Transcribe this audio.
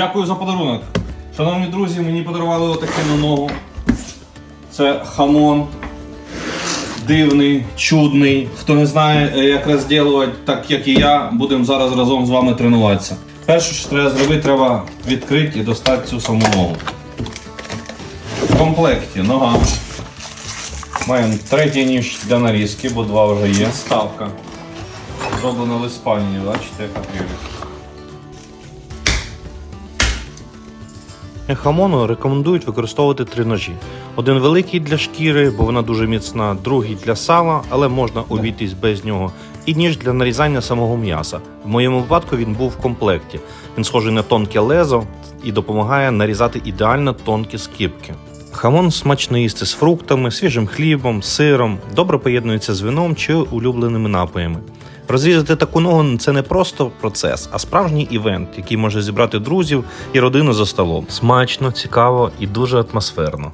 Дякую за подарунок. Шановні друзі, мені подарували отаке на ногу. Це хамон. Дивний, чудний. Хто не знає, е, як розділувати, так як і я, будемо зараз разом з вами тренуватися. Перше, що треба зробити, треба відкрити і достати цю саму ногу. В комплекті нога. Маємо третій ніж для нарізки, бо два вже є. Ставка. Зроблена в Іспанії, бачите, яка прелість. Хамону рекомендують використовувати три ножі. Один великий для шкіри, бо вона дуже міцна, другий для сала, але можна обійтись без нього. І ніж для нарізання самого м'яса. В моєму випадку він був в комплекті. Він схожий на тонке лезо і допомагає нарізати ідеально тонкі скибки. Хамон смачно їсти з фруктами, свіжим хлібом, сиром, добре поєднується з вином чи улюбленими напоями. Розрізати таку ногу це не просто процес, а справжній івент, який може зібрати друзів і родину за столом. Смачно, цікаво і дуже атмосферно.